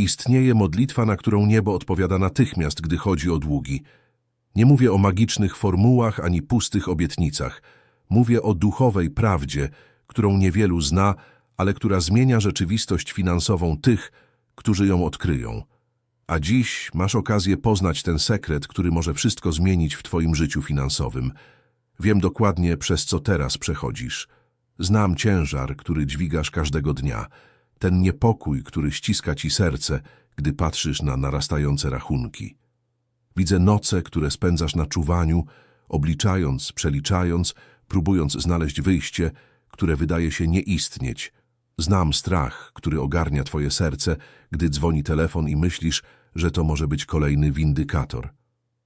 Istnieje modlitwa, na którą niebo odpowiada natychmiast, gdy chodzi o długi. Nie mówię o magicznych formułach ani pustych obietnicach. Mówię o duchowej prawdzie, którą niewielu zna, ale która zmienia rzeczywistość finansową tych, którzy ją odkryją. A dziś masz okazję poznać ten sekret, który może wszystko zmienić w Twoim życiu finansowym. Wiem dokładnie, przez co teraz przechodzisz. Znam ciężar, który dźwigasz każdego dnia. Ten niepokój, który ściska Ci serce, gdy patrzysz na narastające rachunki. Widzę noce, które spędzasz na czuwaniu, obliczając, przeliczając, próbując znaleźć wyjście, które wydaje się nie istnieć. Znam strach, który ogarnia twoje serce, gdy dzwoni telefon i myślisz, że to może być kolejny windykator.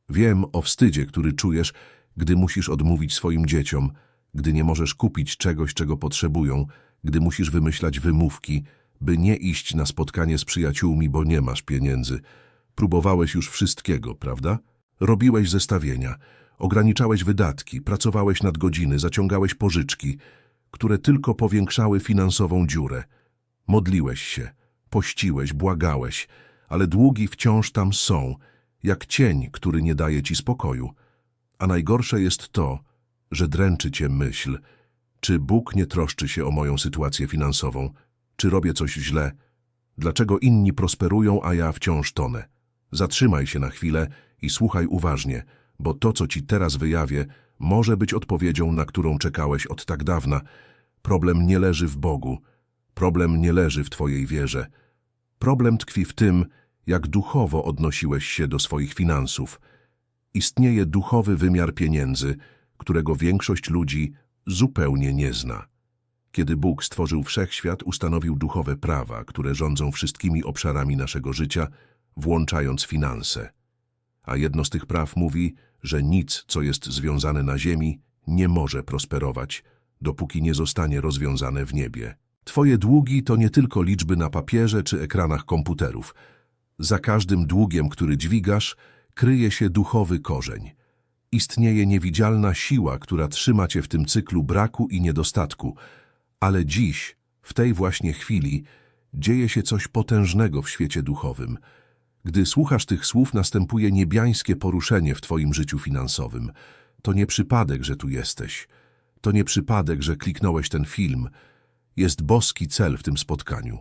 Wiem o wstydzie, który czujesz, gdy musisz odmówić swoim dzieciom, gdy nie możesz kupić czegoś, czego potrzebują, gdy musisz wymyślać wymówki, by nie iść na spotkanie z przyjaciółmi, bo nie masz pieniędzy. Próbowałeś już wszystkiego, prawda? Robiłeś zestawienia, ograniczałeś wydatki, pracowałeś nad godziny, zaciągałeś pożyczki, które tylko powiększały finansową dziurę. Modliłeś się, pościłeś, błagałeś, ale długi wciąż tam są, jak cień, który nie daje ci spokoju. A najgorsze jest to, że dręczy cię myśl, czy Bóg nie troszczy się o moją sytuację finansową, czy robię coś źle, dlaczego inni prosperują, a ja wciąż tonę. Zatrzymaj się na chwilę i słuchaj uważnie, bo to, co ci teraz wyjawię, może być odpowiedzią, na którą czekałeś od tak dawna. Problem nie leży w Bogu, problem nie leży w twojej wierze. Problem tkwi w tym, jak duchowo odnosiłeś się do swoich finansów. Istnieje duchowy wymiar pieniędzy, którego większość ludzi zupełnie nie zna. Kiedy Bóg stworzył wszechświat, ustanowił duchowe prawa, które rządzą wszystkimi obszarami naszego życia, włączając finanse. A jedno z tych praw mówi, że nic, co jest związane na ziemi, nie może prosperować, dopóki nie zostanie rozwiązane w niebie. Twoje długi to nie tylko liczby na papierze czy ekranach komputerów. Za każdym długiem, który dźwigasz, kryje się duchowy korzeń. Istnieje niewidzialna siła, która trzyma cię w tym cyklu braku i niedostatku, ale dziś, w tej właśnie chwili, dzieje się coś potężnego w świecie duchowym. Gdy słuchasz tych słów, następuje niebiańskie poruszenie w twoim życiu finansowym. To nie przypadek, że tu jesteś. To nie przypadek, że kliknąłeś ten film. Jest boski cel w tym spotkaniu.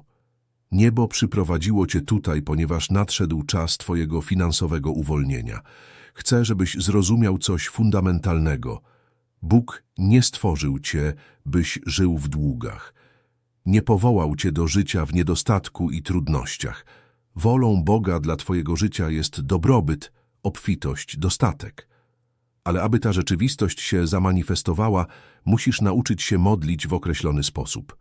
Niebo przyprowadziło cię tutaj, ponieważ nadszedł czas twojego finansowego uwolnienia. Chcę, żebyś zrozumiał coś fundamentalnego. Bóg nie stworzył cię, byś żył w długach. Nie powołał cię do życia w niedostatku i trudnościach. Wolą Boga dla twojego życia jest dobrobyt, obfitość, dostatek. Ale aby ta rzeczywistość się zamanifestowała, musisz nauczyć się modlić w określony sposób.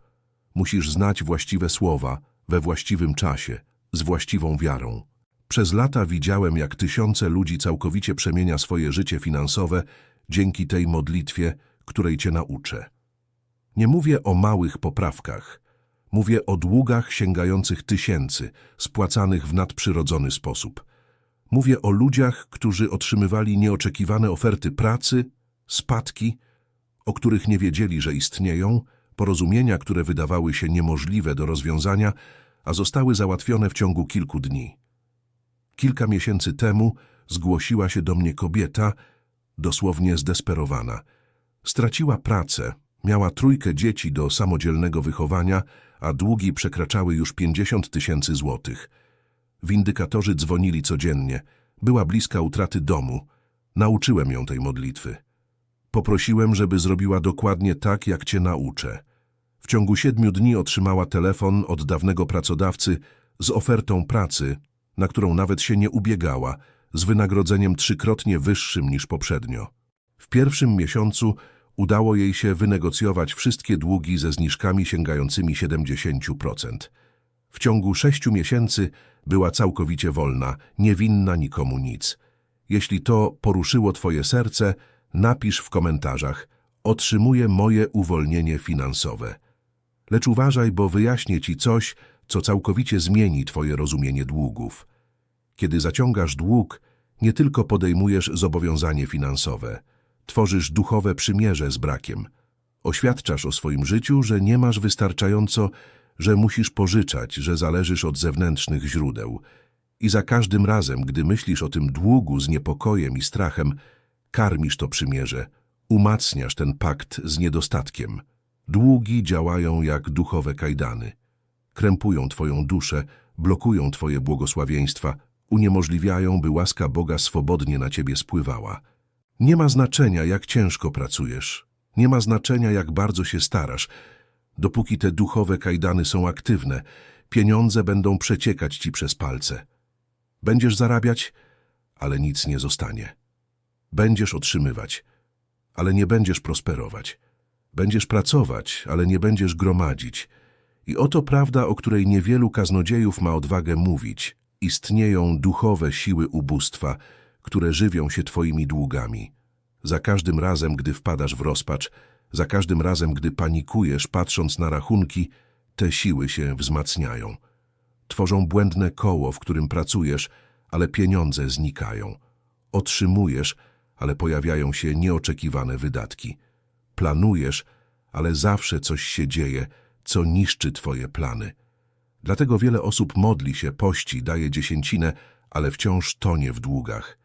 Musisz znać właściwe słowa, we właściwym czasie, z właściwą wiarą. Przez lata widziałem, jak tysiące ludzi całkowicie przemienia swoje życie finansowe dzięki tej modlitwie, której cię nauczę. Nie mówię o małych poprawkach. Mówię o długach sięgających tysięcy, spłacanych w nadprzyrodzony sposób. Mówię o ludziach, którzy otrzymywali nieoczekiwane oferty pracy, spadki, o których nie wiedzieli, że istnieją, porozumienia, które wydawały się niemożliwe do rozwiązania, a zostały załatwione w ciągu kilku dni. Kilka miesięcy temu zgłosiła się do mnie kobieta, dosłownie zdesperowana. Straciła pracę, miała trójkę dzieci do samodzielnego wychowania, a długi przekraczały już 50 tysięcy złotych. Windykatorzy dzwonili codziennie. Była bliska utraty domu. Nauczyłem ją tej modlitwy. Poprosiłem, żeby zrobiła dokładnie tak, jak cię nauczę. W ciągu siedmiu dni otrzymała telefon od dawnego pracodawcy z ofertą pracy, na którą nawet się nie ubiegała, z wynagrodzeniem trzykrotnie wyższym niż poprzednio. W pierwszym miesiącu udało jej się wynegocjować wszystkie długi ze zniżkami sięgającymi 70%. W ciągu sześciu miesięcy była całkowicie wolna, niewinna nikomu nic. Jeśli to poruszyło twoje serce, napisz w komentarzach Otrzymuję moje uwolnienie finansowe. Lecz uważaj, bo wyjaśnię ci coś, co całkowicie zmieni twoje rozumienie długów. Kiedy zaciągasz dług, nie tylko podejmujesz zobowiązanie finansowe, tworzysz duchowe przymierze z brakiem. Oświadczasz o swoim życiu, że nie masz wystarczająco, że musisz pożyczać, że zależysz od zewnętrznych źródeł. I za każdym razem, gdy myślisz o tym długu z niepokojem i strachem, karmisz to przymierze, umacniasz ten pakt z niedostatkiem. Długi działają jak duchowe kajdany. Krępują twoją duszę, blokują twoje błogosławieństwa, uniemożliwiają, by łaska Boga swobodnie na ciebie spływała. Nie ma znaczenia, jak ciężko pracujesz. Nie ma znaczenia, jak bardzo się starasz. Dopóki te duchowe kajdany są aktywne, pieniądze będą przeciekać ci przez palce. Będziesz zarabiać, ale nic nie zostanie. Będziesz otrzymywać, ale nie będziesz prosperować. Będziesz pracować, ale nie będziesz gromadzić. I oto prawda, o której niewielu kaznodziejów ma odwagę mówić. Istnieją duchowe siły ubóstwa, które żywią się twoimi długami. Za każdym razem, gdy wpadasz w rozpacz, za każdym razem, gdy panikujesz, patrząc na rachunki, te siły się wzmacniają. Tworzą błędne koło, w którym pracujesz, ale pieniądze znikają. Otrzymujesz, ale pojawiają się nieoczekiwane wydatki. Planujesz, ale zawsze coś się dzieje, co niszczy twoje plany. Dlatego wiele osób modli się, pości, daje dziesięcinę, ale wciąż tonie w długach,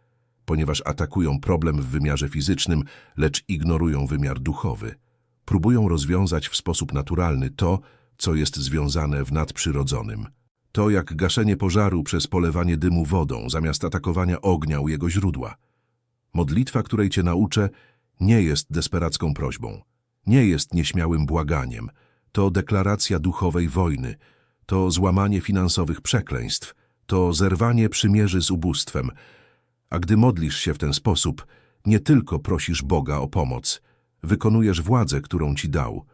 ponieważ atakują problem w wymiarze fizycznym, lecz ignorują wymiar duchowy. Próbują rozwiązać w sposób naturalny to, co jest związane w nadprzyrodzonym. To jak gaszenie pożaru przez polewanie dymu wodą, zamiast atakowania ognia u jego źródła. Modlitwa, której cię nauczę, nie jest desperacką prośbą, nie jest nieśmiałym błaganiem. To deklaracja duchowej wojny, to złamanie finansowych przekleństw, to zerwanie przymierzy z ubóstwem. A gdy modlisz się w ten sposób, nie tylko prosisz Boga o pomoc, wykonujesz władzę, którą ci dał.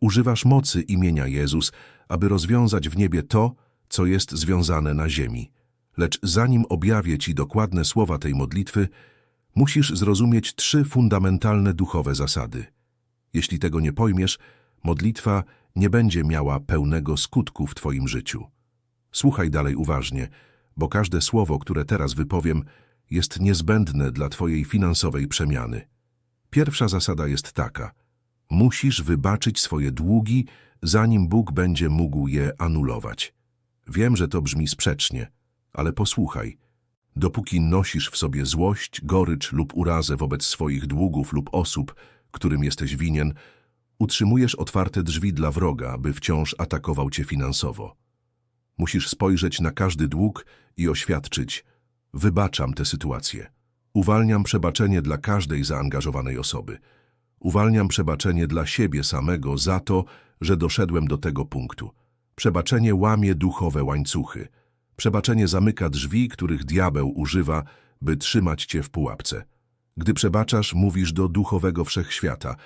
Używasz mocy imienia Jezus, aby rozwiązać w niebie to, co jest związane na ziemi. Lecz zanim objawię ci dokładne słowa tej modlitwy, musisz zrozumieć trzy fundamentalne duchowe zasady. Jeśli tego nie pojmiesz, modlitwa nie będzie miała pełnego skutku w twoim życiu. Słuchaj dalej uważnie, bo każde słowo, które teraz wypowiem, jest niezbędne dla twojej finansowej przemiany. Pierwsza zasada jest taka. Musisz wybaczyć swoje długi, zanim Bóg będzie mógł je anulować. Wiem, że to brzmi sprzecznie, ale posłuchaj. Dopóki nosisz w sobie złość, gorycz lub urazę wobec swoich długów lub osób, którym jesteś winien, utrzymujesz otwarte drzwi dla wroga, by wciąż atakował cię finansowo. Musisz spojrzeć na każdy dług i oświadczyć: Wybaczam tę sytuację. Uwalniam przebaczenie dla każdej zaangażowanej osoby. Uwalniam przebaczenie dla siebie samego za to, że doszedłem do tego punktu. Przebaczenie łamie duchowe łańcuchy. Przebaczenie zamyka drzwi, których diabeł używa, by trzymać cię w pułapce. Gdy przebaczasz, mówisz do duchowego wszechświata.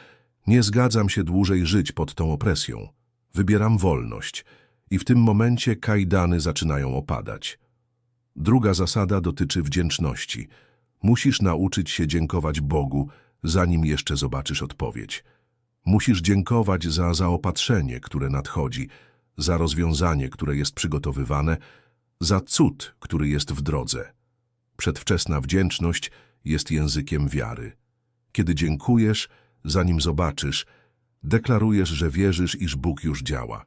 Nie zgadzam się dłużej żyć pod tą opresją. Wybieram wolność. I w tym momencie kajdany zaczynają opadać. Druga zasada dotyczy wdzięczności. Musisz nauczyć się dziękować Bogu, zanim jeszcze zobaczysz odpowiedź. Musisz dziękować za zaopatrzenie, które nadchodzi, za rozwiązanie, które jest przygotowywane, za cud, który jest w drodze. Przedwczesna wdzięczność jest językiem wiary. Kiedy dziękujesz, zanim zobaczysz, deklarujesz, że wierzysz, iż Bóg już działa.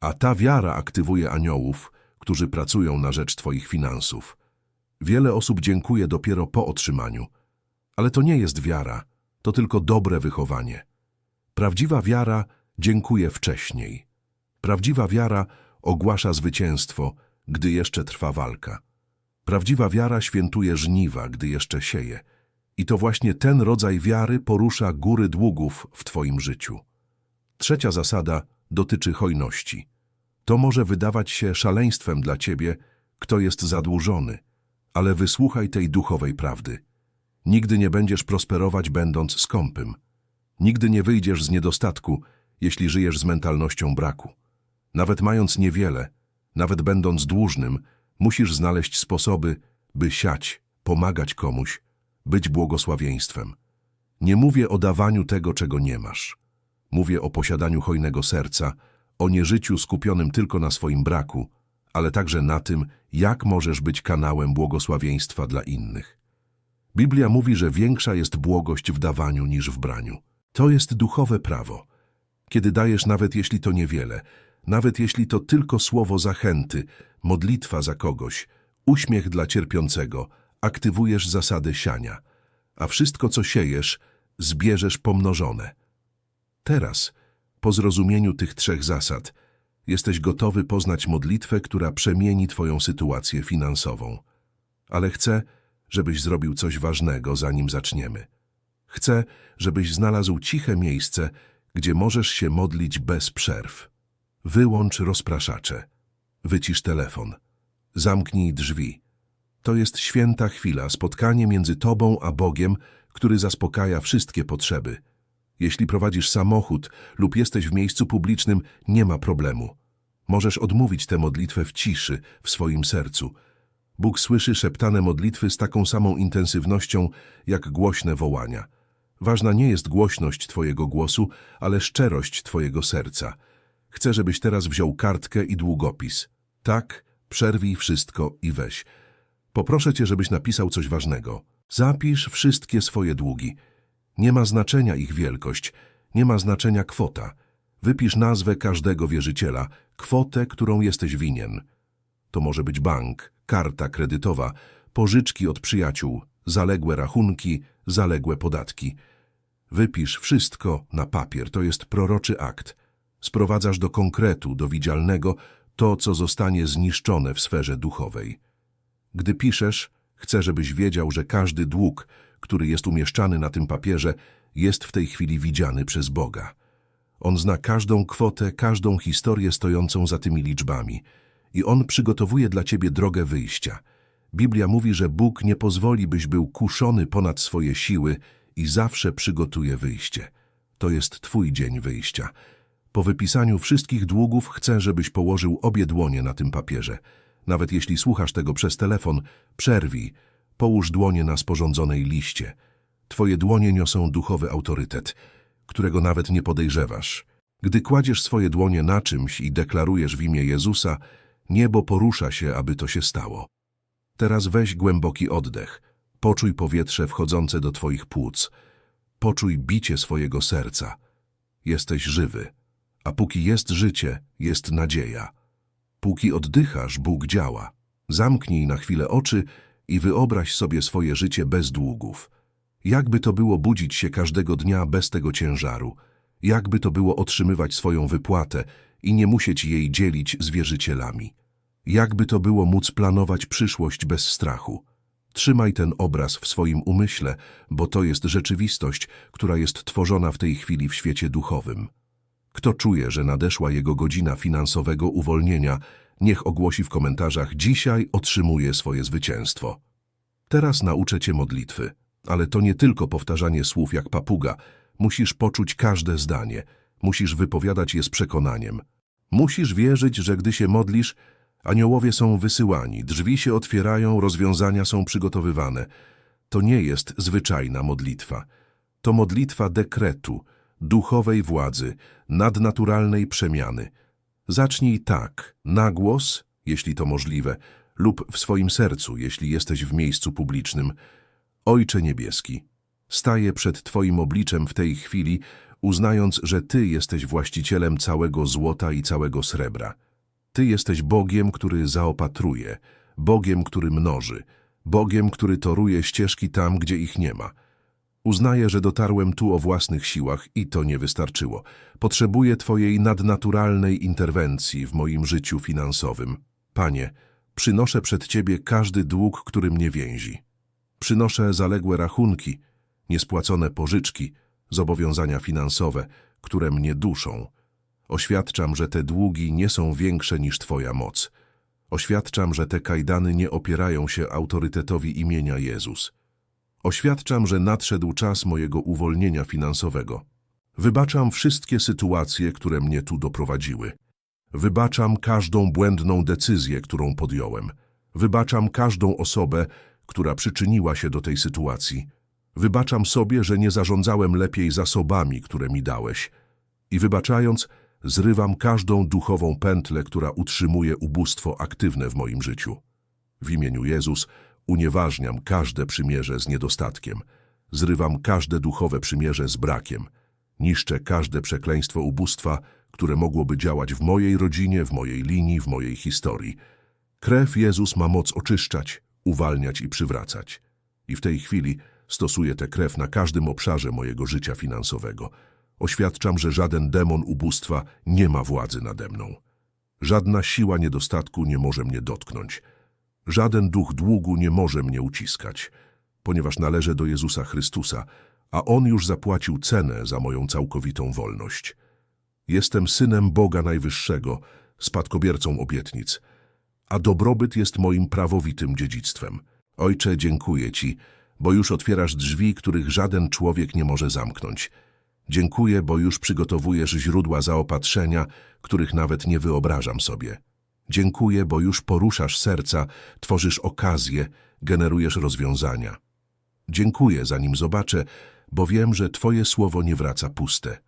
A ta wiara aktywuje aniołów, którzy pracują na rzecz Twoich finansów. Wiele osób dziękuje dopiero po otrzymaniu, ale to nie jest wiara, to tylko dobre wychowanie. Prawdziwa wiara dziękuje wcześniej. Prawdziwa wiara ogłasza zwycięstwo, gdy jeszcze trwa walka. Prawdziwa wiara świętuje żniwa, gdy jeszcze sieje. I to właśnie ten rodzaj wiary porusza góry długów w Twoim życiu. Trzecia zasada dotyczy hojności. To może wydawać się szaleństwem dla Ciebie, kto jest zadłużony, ale wysłuchaj tej duchowej prawdy. Nigdy nie będziesz prosperować będąc skąpym. Nigdy nie wyjdziesz z niedostatku, jeśli żyjesz z mentalnością braku. Nawet mając niewiele, nawet będąc dłużnym, musisz znaleźć sposoby, by siać, pomagać komuś, być błogosławieństwem. Nie mówię o dawaniu tego, czego nie masz. Mówię o posiadaniu hojnego serca, o nieżyciu skupionym tylko na swoim braku, ale także na tym, jak możesz być kanałem błogosławieństwa dla innych. Biblia mówi, że większa jest błogość w dawaniu niż w braniu. To jest duchowe prawo. Kiedy dajesz nawet jeśli to niewiele, Nawet jeśli to tylko słowo zachęty, modlitwa za kogoś, uśmiech dla cierpiącego, aktywujesz zasadę siania, a wszystko, co siejesz, zbierzesz pomnożone. Teraz, po zrozumieniu tych trzech zasad, jesteś gotowy poznać modlitwę, która przemieni Twoją sytuację finansową. Ale chcę, żebyś zrobił coś ważnego, zanim zaczniemy. Chcę, żebyś znalazł ciche miejsce, gdzie możesz się modlić bez przerw. Wyłącz rozpraszacze. Wycisz telefon. Zamknij drzwi. To jest święta chwila, spotkanie między Tobą a Bogiem, który zaspokaja wszystkie potrzeby. Jeśli prowadzisz samochód lub jesteś w miejscu publicznym, nie ma problemu. Możesz odmówić tę modlitwę w ciszy, w swoim sercu. Bóg słyszy szeptane modlitwy z taką samą intensywnością, jak głośne wołania. Ważna nie jest głośność Twojego głosu, ale szczerość Twojego serca. Chcę, żebyś teraz wziął kartkę i długopis. Tak, przerwij wszystko i weź. Poproszę Cię, żebyś napisał coś ważnego. Zapisz wszystkie swoje długi. Nie ma znaczenia ich wielkość, nie ma znaczenia kwota. Wypisz nazwę każdego wierzyciela, kwotę, którą jesteś winien. To może być bank, karta kredytowa, pożyczki od przyjaciół, zaległe rachunki, zaległe podatki. Wypisz wszystko na papier, to jest proroczy akt. Sprowadzasz do konkretu, do widzialnego, to, co zostanie zniszczone w sferze duchowej. Gdy piszesz, chcę, żebyś wiedział, że każdy dług, który jest umieszczany na tym papierze, jest w tej chwili widziany przez Boga. On zna każdą kwotę, każdą historię stojącą za tymi liczbami i On przygotowuje dla ciebie drogę wyjścia. Biblia mówi, że Bóg nie pozwoli, byś był kuszony ponad swoje siły i zawsze przygotuje wyjście. To jest twój dzień wyjścia. Po wypisaniu wszystkich długów chcę, żebyś położył obie dłonie na tym papierze. Nawet jeśli słuchasz tego przez telefon, przerwij, połóż dłonie na sporządzonej liście. Twoje dłonie niosą duchowy autorytet, którego nawet nie podejrzewasz. Gdy kładziesz swoje dłonie na czymś i deklarujesz w imię Jezusa, niebo porusza się, aby to się stało. Teraz weź głęboki oddech. Poczuj powietrze wchodzące do Twoich płuc. Poczuj bicie swojego serca. Jesteś żywy. A póki jest życie, jest nadzieja. Póki oddychasz, Bóg działa. Zamknij na chwilę oczy i wyobraź sobie swoje życie bez długów. Jakby to było budzić się każdego dnia bez tego ciężaru? Jakby to było otrzymywać swoją wypłatę i nie musieć jej dzielić z wierzycielami? Jakby to było móc planować przyszłość bez strachu? Trzymaj ten obraz w swoim umyśle, bo to jest rzeczywistość, która jest tworzona w tej chwili w świecie duchowym. Kto czuje, że nadeszła jego godzina finansowego uwolnienia, niech ogłosi w komentarzach dzisiaj otrzymuje swoje zwycięstwo. Teraz nauczę cię modlitwy, ale to nie tylko powtarzanie słów jak papuga. Musisz poczuć każde zdanie, musisz wypowiadać je z przekonaniem. Musisz wierzyć, że gdy się modlisz, aniołowie są wysyłani, drzwi się otwierają, rozwiązania są przygotowywane. To nie jest zwyczajna modlitwa. To modlitwa dekretu, duchowej władzy, nadnaturalnej przemiany. Zacznij tak, na głos, jeśli to możliwe, lub w swoim sercu, jeśli jesteś w miejscu publicznym. Ojcze Niebieski, staję przed Twoim obliczem w tej chwili, uznając, że Ty jesteś właścicielem całego złota i całego srebra. Ty jesteś Bogiem, który zaopatruje, Bogiem, który mnoży, Bogiem, który toruje ścieżki tam, gdzie ich nie ma. Uznaję, że dotarłem tu o własnych siłach i to nie wystarczyło. Potrzebuję Twojej nadnaturalnej interwencji w moim życiu finansowym. Panie, przynoszę przed Ciebie każdy dług, który mnie więzi. Przynoszę zaległe rachunki, niespłacone pożyczki, zobowiązania finansowe, które mnie duszą. Oświadczam, że te długi nie są większe niż Twoja moc. Oświadczam, że te kajdany nie opierają się autorytetowi imienia Jezus. Oświadczam, że nadszedł czas mojego uwolnienia finansowego. Wybaczam wszystkie sytuacje, które mnie tu doprowadziły. Wybaczam każdą błędną decyzję, którą podjąłem. Wybaczam każdą osobę, która przyczyniła się do tej sytuacji. Wybaczam sobie, że nie zarządzałem lepiej zasobami, które mi dałeś. I wybaczając, zrywam każdą duchową pętlę, która utrzymuje ubóstwo aktywne w moim życiu. W imieniu Jezus unieważniam każde przymierze z niedostatkiem. Zrywam każde duchowe przymierze z brakiem. Niszczę każde przekleństwo ubóstwa, które mogłoby działać w mojej rodzinie, w mojej linii, w mojej historii. Krew Jezus ma moc oczyszczać, uwalniać i przywracać. I w tej chwili stosuję tę krew na każdym obszarze mojego życia finansowego. Oświadczam, że żaden demon ubóstwa nie ma władzy nade mną. Żadna siła niedostatku nie może mnie dotknąć. Żaden duch długu nie może mnie uciskać, ponieważ należę do Jezusa Chrystusa, a On już zapłacił cenę za moją całkowitą wolność. Jestem synem Boga Najwyższego, spadkobiercą obietnic, a dobrobyt jest moim prawowitym dziedzictwem. Ojcze, dziękuję Ci, bo już otwierasz drzwi, których żaden człowiek nie może zamknąć. Dziękuję, bo już przygotowujesz źródła zaopatrzenia, których nawet nie wyobrażam sobie. Dziękuję, bo już poruszasz serca, tworzysz okazje, generujesz rozwiązania. Dziękuję, zanim zobaczę, bo wiem, że Twoje słowo nie wraca puste.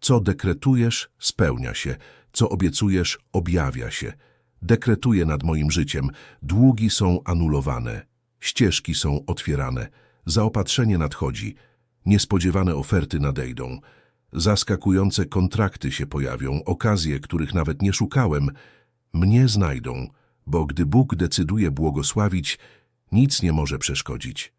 Co dekretujesz, spełnia się, co obiecujesz, objawia się. Dekretuję nad moim życiem, długi są anulowane, ścieżki są otwierane, zaopatrzenie nadchodzi, niespodziewane oferty nadejdą, zaskakujące kontrakty się pojawią, okazje, których nawet nie szukałem, mnie znajdą, bo gdy Bóg decyduje błogosławić, nic nie może przeszkodzić.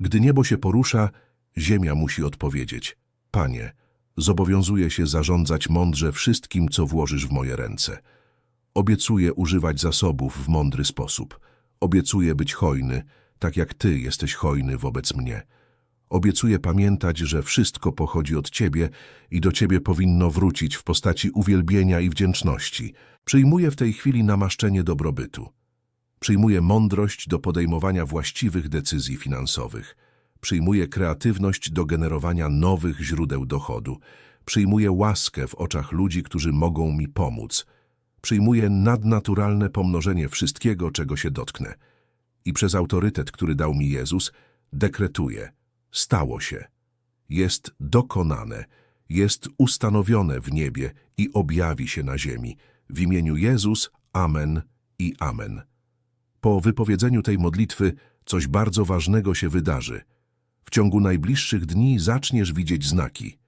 Gdy niebo się porusza, ziemia musi odpowiedzieć. Panie, zobowiązuję się zarządzać mądrze wszystkim, co włożysz w moje ręce. Obiecuję używać zasobów w mądry sposób. Obiecuję być hojny, tak jak Ty jesteś hojny wobec mnie. Obiecuję pamiętać, że wszystko pochodzi od Ciebie i do Ciebie powinno wrócić w postaci uwielbienia i wdzięczności. Przyjmuję w tej chwili namaszczenie dobrobytu. Przyjmuję mądrość do podejmowania właściwych decyzji finansowych. Przyjmuję kreatywność do generowania nowych źródeł dochodu. Przyjmuję łaskę w oczach ludzi, którzy mogą mi pomóc. Przyjmuję nadnaturalne pomnożenie wszystkiego, czego się dotknę. I przez autorytet, który dał mi Jezus, dekretuję. Stało się. Jest dokonane. Jest ustanowione w niebie i objawi się na ziemi. W imieniu Jezus, Amen i Amen. Po wypowiedzeniu tej modlitwy coś bardzo ważnego się wydarzy. W ciągu najbliższych dni zaczniesz widzieć znaki.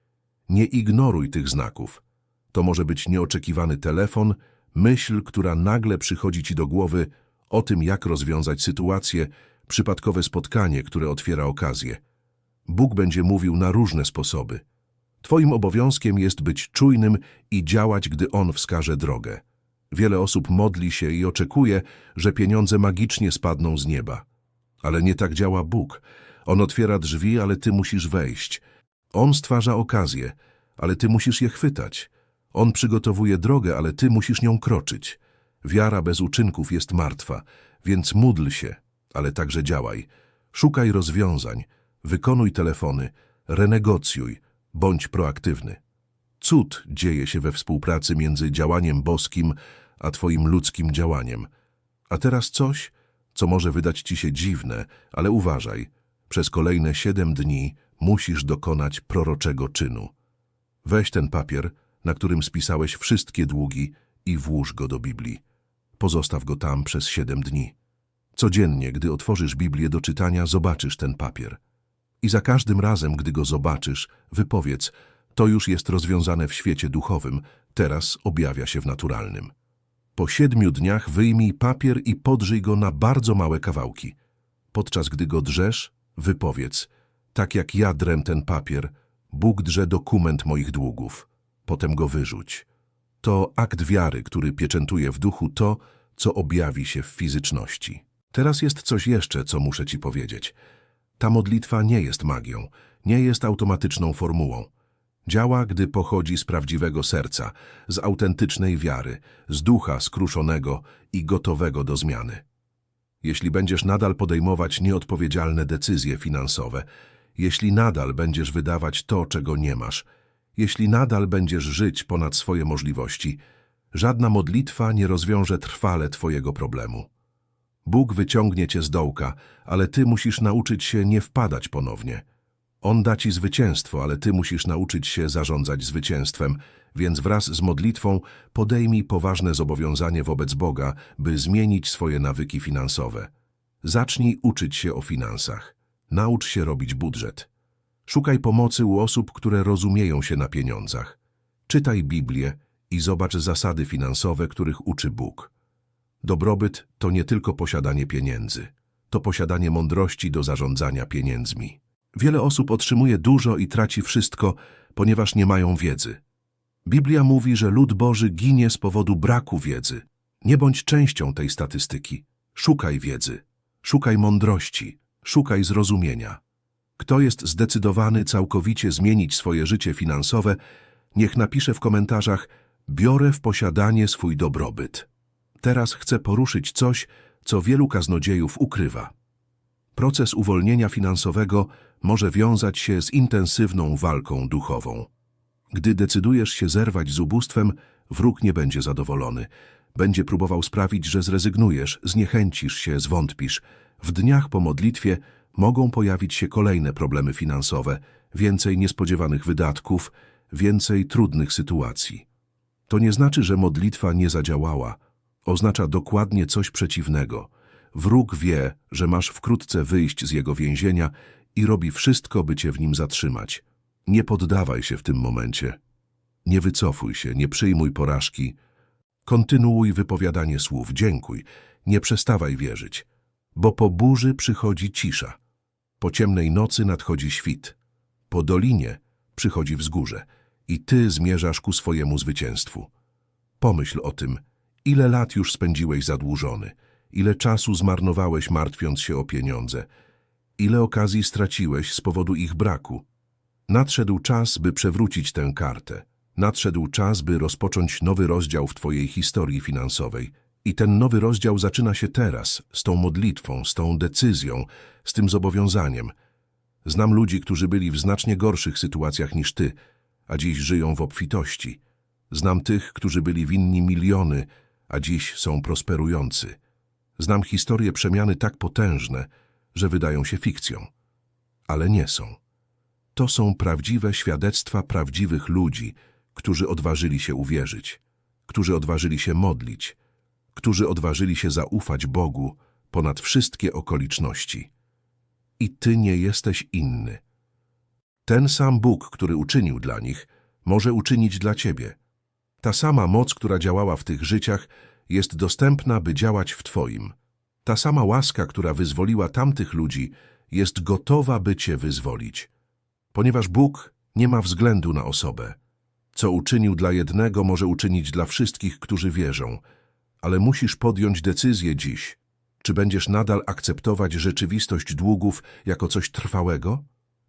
Nie ignoruj tych znaków. To może być nieoczekiwany telefon, myśl, która nagle przychodzi ci do głowy o tym, jak rozwiązać sytuację, przypadkowe spotkanie, które otwiera okazję. Bóg będzie mówił na różne sposoby. Twoim obowiązkiem jest być czujnym i działać, gdy On wskaże drogę. Wiele osób modli się i oczekuje, że pieniądze magicznie spadną z nieba. Ale nie tak działa Bóg. On otwiera drzwi, ale ty musisz wejść. On stwarza okazje, ale ty musisz je chwytać. On przygotowuje drogę, ale ty musisz nią kroczyć. Wiara bez uczynków jest martwa, więc módl się, ale także działaj. Szukaj rozwiązań, wykonuj telefony, renegocjuj, bądź proaktywny. Cud dzieje się we współpracy między działaniem boskim a twoim ludzkim działaniem. A teraz coś, co może wydać ci się dziwne, ale uważaj, przez kolejne siedem dni musisz dokonać proroczego czynu. Weź ten papier, na którym spisałeś wszystkie długi i włóż go do Biblii. Pozostaw go tam przez siedem dni. Codziennie, gdy otworzysz Biblię do czytania, zobaczysz ten papier. I za każdym razem, gdy go zobaczysz, wypowiedz, to już jest rozwiązane w świecie duchowym, teraz objawia się w naturalnym. Po siedmiu dniach wyjmij papier i podrzyj go na bardzo małe kawałki. Podczas gdy go drzesz, wypowiedz, tak jak ja drem ten papier, Bóg drze dokument moich długów. Potem go wyrzuć. To akt wiary, który pieczętuje w duchu to, co objawi się w fizyczności. Teraz jest coś jeszcze, co muszę ci powiedzieć. Ta modlitwa nie jest magią, nie jest automatyczną formułą. Działa, gdy pochodzi z prawdziwego serca, z autentycznej wiary, z ducha skruszonego i gotowego do zmiany. Jeśli będziesz nadal podejmować nieodpowiedzialne decyzje finansowe, jeśli nadal będziesz wydawać to, czego nie masz, jeśli nadal będziesz żyć ponad swoje możliwości, żadna modlitwa nie rozwiąże trwale twojego problemu. Bóg wyciągnie cię z dołka, ale ty musisz nauczyć się nie wpadać ponownie. On da ci zwycięstwo, ale ty musisz nauczyć się zarządzać zwycięstwem, więc wraz z modlitwą podejmij poważne zobowiązanie wobec Boga, by zmienić swoje nawyki finansowe. Zacznij uczyć się o finansach. Naucz się robić budżet. Szukaj pomocy u osób, które rozumieją się na pieniądzach. Czytaj Biblię i zobacz zasady finansowe, których uczy Bóg. Dobrobyt to nie tylko posiadanie pieniędzy, to posiadanie mądrości do zarządzania pieniędzmi. Wiele osób otrzymuje dużo i traci wszystko, ponieważ nie mają wiedzy. Biblia mówi, że lud Boży ginie z powodu braku wiedzy. Nie bądź częścią tej statystyki. Szukaj wiedzy, szukaj mądrości, szukaj zrozumienia. Kto jest zdecydowany całkowicie zmienić swoje życie finansowe, niech napisze w komentarzach biorę w posiadanie swój dobrobyt. Teraz chcę poruszyć coś, co wielu kaznodziejów ukrywa. Proces uwolnienia finansowego może wiązać się z intensywną walką duchową. Gdy decydujesz się zerwać z ubóstwem, wróg nie będzie zadowolony. Będzie próbował sprawić, że zrezygnujesz, zniechęcisz się, zwątpisz. W dniach po modlitwie mogą pojawić się kolejne problemy finansowe, więcej niespodziewanych wydatków, więcej trudnych sytuacji. To nie znaczy, że modlitwa nie zadziałała. Oznacza dokładnie coś przeciwnego. Wróg wie, że masz wkrótce wyjść z jego więzienia i robi wszystko, by cię w nim zatrzymać. Nie poddawaj się w tym momencie. Nie wycofuj się, nie przyjmuj porażki. Kontynuuj wypowiadanie słów, dziękuj, nie przestawaj wierzyć. Bo po burzy przychodzi cisza. Po ciemnej nocy nadchodzi świt. Po dolinie przychodzi wzgórze i ty zmierzasz ku swojemu zwycięstwu. Pomyśl o tym, ile lat już spędziłeś zadłużony, ile czasu zmarnowałeś martwiąc się o pieniądze, ile okazji straciłeś z powodu ich braku. Nadszedł czas, by przewrócić tę kartę. Nadszedł czas, by rozpocząć nowy rozdział w Twojej historii finansowej. I ten nowy rozdział zaczyna się teraz, z tą modlitwą, z tą decyzją, z tym zobowiązaniem. Znam ludzi, którzy byli w znacznie gorszych sytuacjach niż Ty, a dziś żyją w obfitości. Znam tych, którzy byli winni miliony, a dziś są prosperujący. Znam historie przemiany tak potężne, że wydają się fikcją, ale nie są. To są prawdziwe świadectwa prawdziwych ludzi, którzy odważyli się uwierzyć, którzy odważyli się modlić, którzy odważyli się zaufać Bogu ponad wszystkie okoliczności. I Ty nie jesteś inny. Ten sam Bóg, który uczynił dla nich, może uczynić dla Ciebie. Ta sama moc, która działała w tych życiach, jest dostępna, by działać w Twoim. Ta sama łaska, która wyzwoliła tamtych ludzi, jest gotowa, by Cię wyzwolić. Ponieważ Bóg nie ma względu na osobę. Co uczynił dla jednego, może uczynić dla wszystkich, którzy wierzą. Ale musisz podjąć decyzję dziś. Czy będziesz nadal akceptować rzeczywistość długów jako coś trwałego?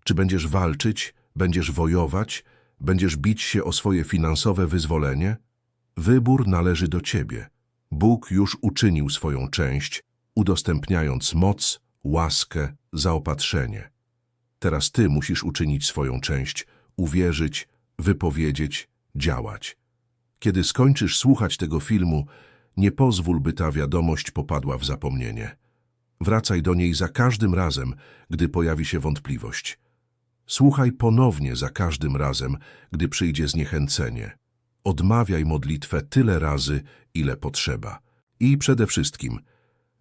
Czy będziesz walczyć, będziesz wojować, będziesz bić się o swoje finansowe wyzwolenie? Wybór należy do ciebie. Bóg już uczynił swoją część, udostępniając moc, łaskę, zaopatrzenie. Teraz ty musisz uczynić swoją część, uwierzyć, wypowiedzieć, działać. Kiedy skończysz słuchać tego filmu, nie pozwól, by ta wiadomość popadła w zapomnienie. Wracaj do niej za każdym razem, gdy pojawi się wątpliwość. Słuchaj ponownie za każdym razem, gdy przyjdzie zniechęcenie. Odmawiaj modlitwę tyle razy, ile potrzeba. I przede wszystkim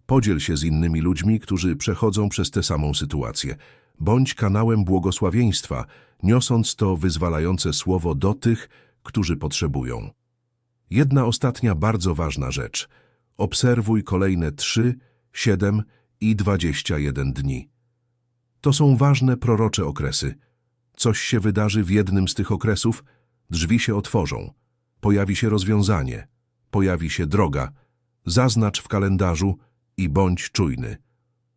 podziel się z innymi ludźmi, którzy przechodzą przez tę samą sytuację. Bądź kanałem błogosławieństwa, niosąc to wyzwalające słowo do tych, którzy potrzebują. Jedna ostatnia bardzo ważna rzecz. Obserwuj kolejne 3, 7 i 21 dni. To są ważne prorocze okresy. Coś się wydarzy w jednym z tych okresów, drzwi się otworzą, pojawi się rozwiązanie, pojawi się droga. Zaznacz w kalendarzu i bądź czujny.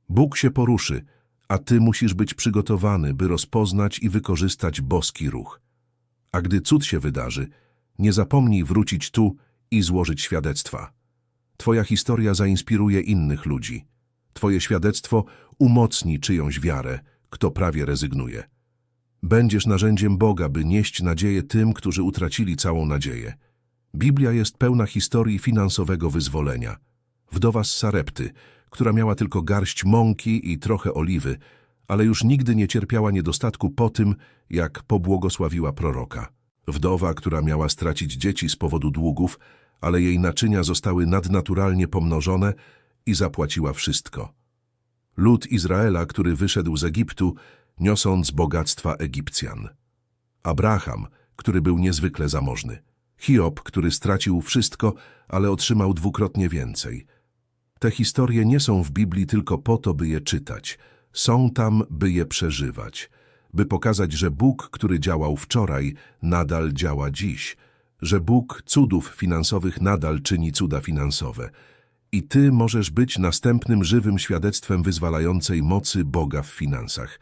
Bóg się poruszy, a ty musisz być przygotowany, by rozpoznać i wykorzystać boski ruch. A gdy cud się wydarzy, nie zapomnij wrócić tu i złożyć świadectwa. Twoja historia zainspiruje innych ludzi. Twoje świadectwo umocni czyjąś wiarę, kto prawie rezygnuje. Będziesz narzędziem Boga, by nieść nadzieję tym, którzy utracili całą nadzieję. Biblia jest pełna historii finansowego wyzwolenia. Wdowa z Sarepty, która miała tylko garść mąki i trochę oliwy, ale już nigdy nie cierpiała niedostatku po tym, jak pobłogosławiła proroka. Wdowa, która miała stracić dzieci z powodu długów, ale jej naczynia zostały nadnaturalnie pomnożone i zapłaciła wszystko. Lud Izraela, który wyszedł z Egiptu, niosąc bogactwa Egipcjan. Abraham, który był niezwykle zamożny. Hiob, który stracił wszystko, ale otrzymał dwukrotnie więcej. Te historie nie są w Biblii tylko po to, by je czytać. Są tam, by je przeżywać. By pokazać, że Bóg, który działał wczoraj, nadal działa dziś. Że Bóg cudów finansowych nadal czyni cuda finansowe. I ty możesz być następnym żywym świadectwem wyzwalającej mocy Boga w finansach.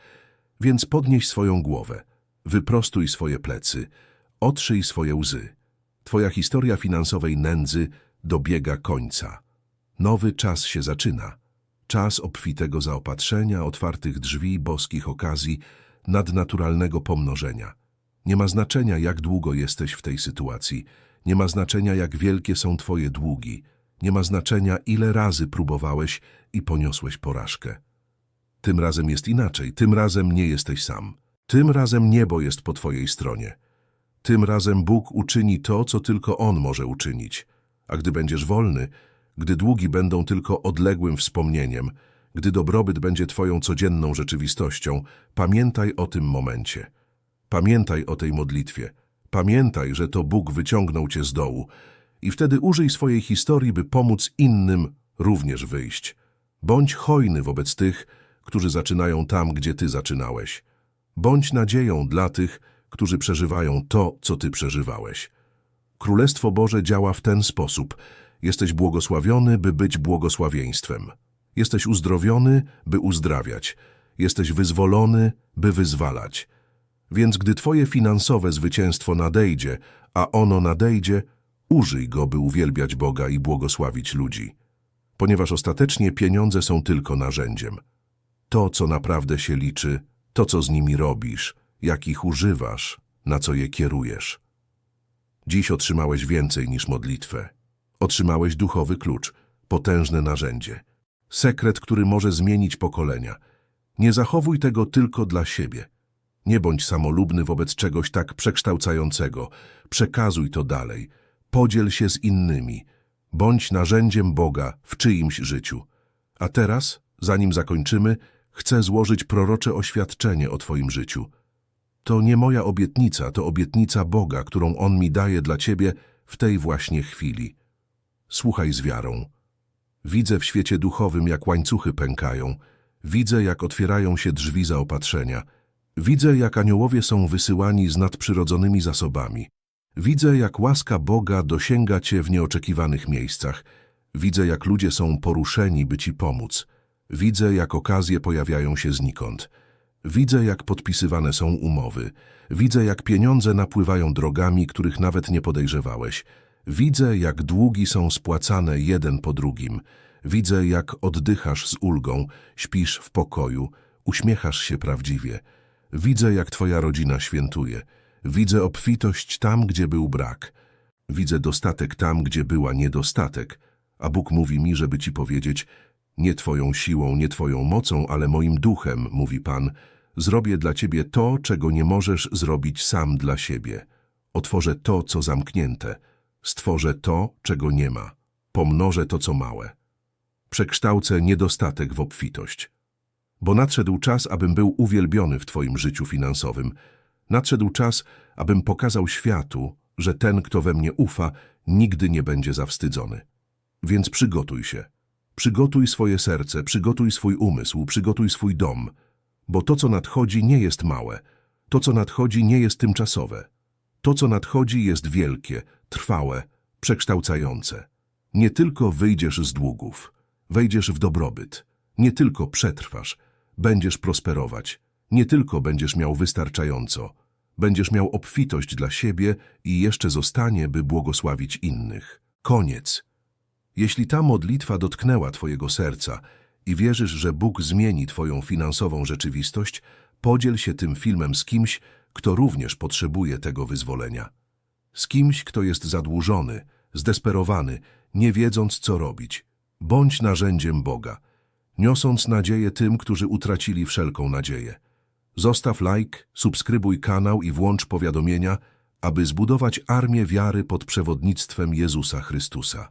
Więc podnieś swoją głowę, wyprostuj swoje plecy, otrzyj swoje łzy. Twoja historia finansowej nędzy dobiega końca. Nowy czas się zaczyna. Czas obfitego zaopatrzenia, otwartych drzwi, boskich okazji, nadnaturalnego pomnożenia. Nie ma znaczenia, jak długo jesteś w tej sytuacji. Nie ma znaczenia, jak wielkie są twoje długi. Nie ma znaczenia, ile razy próbowałeś i poniosłeś porażkę. Tym razem jest inaczej. Tym razem nie jesteś sam. Tym razem niebo jest po twojej stronie. Tym razem Bóg uczyni to, co tylko On może uczynić. A gdy będziesz wolny, gdy długi będą tylko odległym wspomnieniem, gdy dobrobyt będzie Twoją codzienną rzeczywistością, pamiętaj o tym momencie. Pamiętaj o tej modlitwie. Pamiętaj, że to Bóg wyciągnął Cię z dołu i wtedy użyj swojej historii, by pomóc innym również wyjść. Bądź hojny wobec tych, którzy zaczynają tam, gdzie Ty zaczynałeś. Bądź nadzieją dla tych, którzy przeżywają to, co Ty przeżywałeś. Królestwo Boże działa w ten sposób. Jesteś błogosławiony, by być błogosławieństwem. Jesteś uzdrowiony, by uzdrawiać. Jesteś wyzwolony, by wyzwalać. Więc gdy Twoje finansowe zwycięstwo nadejdzie, a ono nadejdzie, użyj go, by uwielbiać Boga i błogosławić ludzi. Ponieważ ostatecznie pieniądze są tylko narzędziem. To, co naprawdę się liczy, to, co z nimi robisz, jak ich używasz, na co je kierujesz. Dziś otrzymałeś więcej niż modlitwę. Otrzymałeś duchowy klucz, potężne narzędzie. Sekret, który może zmienić pokolenia. Nie zachowuj tego tylko dla siebie. Nie bądź samolubny wobec czegoś tak przekształcającego. Przekazuj to dalej. Podziel się z innymi. Bądź narzędziem Boga w czyimś życiu. A teraz, zanim zakończymy, chcę złożyć prorocze oświadczenie o Twoim życiu. To nie moja obietnica, to obietnica Boga, którą On mi daje dla Ciebie w tej właśnie chwili. Słuchaj z wiarą. Widzę w świecie duchowym, jak łańcuchy pękają. Widzę, jak otwierają się drzwi zaopatrzenia. Widzę, jak aniołowie są wysyłani z nadprzyrodzonymi zasobami. Widzę, jak łaska Boga dosięga Cię w nieoczekiwanych miejscach. Widzę, jak ludzie są poruszeni, by Ci pomóc. Widzę, jak okazje pojawiają się znikąd. Widzę, jak podpisywane są umowy. Widzę, jak pieniądze napływają drogami, których nawet nie podejrzewałeś. Widzę, jak długi są spłacane jeden po drugim. Widzę, jak oddychasz z ulgą, śpisz w pokoju, uśmiechasz się prawdziwie. Widzę, jak twoja rodzina świętuje. Widzę obfitość tam, gdzie był brak. Widzę dostatek tam, gdzie była niedostatek. A Bóg mówi mi, żeby ci powiedzieć, nie twoją siłą, nie twoją mocą, ale moim duchem, mówi Pan, zrobię dla ciebie to, czego nie możesz zrobić sam dla siebie. Otworzę to, co zamknięte. Stworzę to, czego nie ma. Pomnożę to, co małe. Przekształcę niedostatek w obfitość. Bo nadszedł czas, abym był uwielbiony w Twoim życiu finansowym. Nadszedł czas, abym pokazał światu, że ten, kto we mnie ufa, nigdy nie będzie zawstydzony. Więc przygotuj się. Przygotuj swoje serce, przygotuj swój umysł, przygotuj swój dom, bo to, co nadchodzi, nie jest małe. To, co nadchodzi, nie jest tymczasowe. To, co nadchodzi, jest wielkie, trwałe, przekształcające. Nie tylko wyjdziesz z długów, wejdziesz w dobrobyt. Nie tylko przetrwasz, będziesz prosperować. Nie tylko będziesz miał wystarczająco, będziesz miał obfitość dla siebie i jeszcze zostanie, by błogosławić innych. Koniec. Jeśli ta modlitwa dotknęła Twojego serca i wierzysz, że Bóg zmieni Twoją finansową rzeczywistość, podziel się tym filmem z kimś, kto również potrzebuje tego wyzwolenia. Z kimś, kto jest zadłużony, zdesperowany, nie wiedząc, co robić. Bądź narzędziem Boga, niosąc nadzieję tym, którzy utracili wszelką nadzieję. Zostaw like, subskrybuj kanał i włącz powiadomienia, aby zbudować armię wiary pod przewodnictwem Jezusa Chrystusa.